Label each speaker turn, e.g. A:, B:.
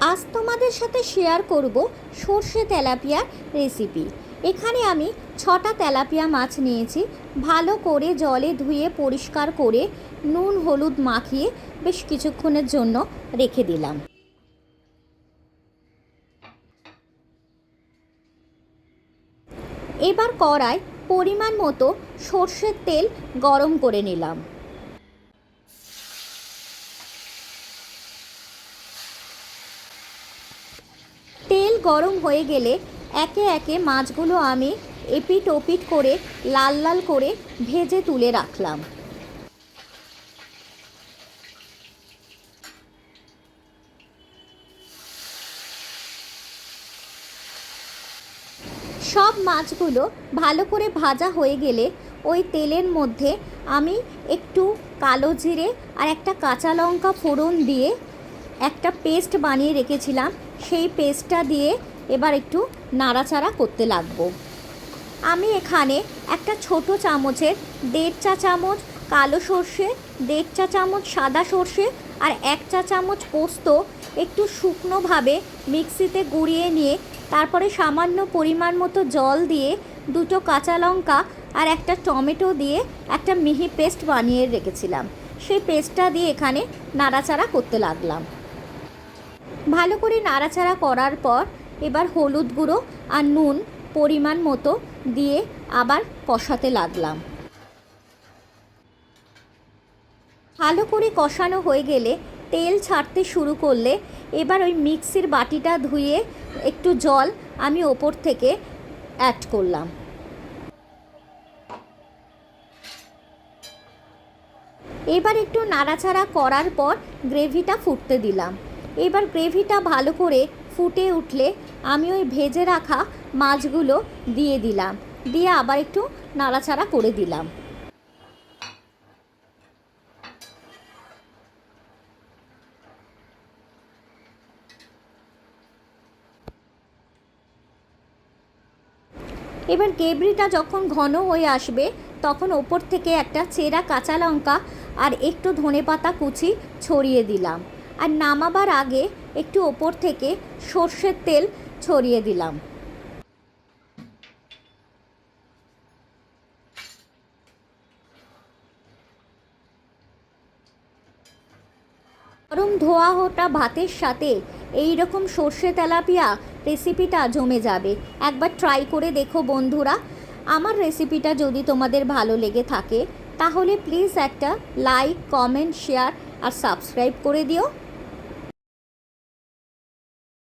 A: আজ তোমাদের সাথে শেয়ার করব সর্ষে তেলাপিয়ার রেসিপি এখানে আমি ছটা তেলাপিয়া মাছ নিয়েছি। ভালো করে জলে ধুয়ে পরিষ্কার করে নুন, হলুদ মাখিয়ে বেশ কিছুক্ষণের জন্য রেখে দিলাম। এবার কড়ায় পরিমাণ মতো সর্ষের তেল গরম করে নিলাম তেল গরম হয়ে গেলে একে একে মাছগুলো আমি এপিট ওপিট করে, লাল লাল করে ভেজে তুলে রাখলাম। সব মাছগুলো ভালো করে ভাজা হয়ে গেলে ওই তেলের মধ্যে আমি একটু কালো জিরে আর একটা কাঁচা লঙ্কা ফোড়ন দিয়ে একটা পেস্ট বানিয়ে রেখেছিলাম, সেই পেস্টটা দিয়ে এবার একটু নাড়াচাড়া করতে লাগবো। আমি এখানে একটা ছোট চামচের দেড় চা চামচ কালো সর্ষে, দেড় চা চামচ সাদা সর্ষে আর এক চা চামচ পোস্ত একটু শুকনোভাবে মিক্সিতে গুঁড়িয়ে নিয়ে তারপরে সামান্য পরিমাণ মতো জল দিয়ে দুটো কাঁচা লঙ্কা আর একটা টমেটো দিয়ে একটা মিহি পেস্ট বানিয়ে রেখেছিলাম। সেই পেস্টটা দিয়ে এখানে নাড়াচাড়া করতে লাগলাম। ভালো করে নাড়াচাড়া করার পর এবার হলুদ গুঁড়ো আর নুন পরিমাণ মতো দিয়ে আবার কষাতে লাগলাম। ভালো করে কষানো হয়ে গেলে তেল ছাড়তে শুরু করলে এবার ওই মিক্সির বাটিটা ধুয়ে একটু জল আমি ওপর থেকে অ্যাড করলাম। এবার একটু নাড়াচাড়া করার পর গ্রেভিটা ফুটতে দিলাম। এবার গ্রেভিটা ভালো করে ফুটে উঠলে আমি ওই ভেজে রাখা মাছগুলো দিয়ে দিলাম। দিয়ে আবার একটু নাড়াচাড়া করে দিলাম। এবার গেবড়িটা যখন ঘন হয়ে আসবে, তখন ওপর থেকে একটা চেরা কাঁচা লঙ্কা আর একটু ধনেপাতা কুচি ছড়িয়ে দিলাম। আর নামাবার আগে একটু ওপর থেকে সর্ষের তেল ছড়িয়ে দিলাম। গরম ধোয়া ওটা ভাতের সাথে এই রকম সর্ষে তেলাপিয়া রেসিপিটা জমে যাবে। একবার ট্রাই করে দেখো বন্ধুরা। আমার রেসিপিটা যদি তোমাদের ভালো লেগে থাকে, তাহলে প্লিজ একটা লাইক কমেন্ট শেয়ার আর সাবস্ক্রাইব করে দিও।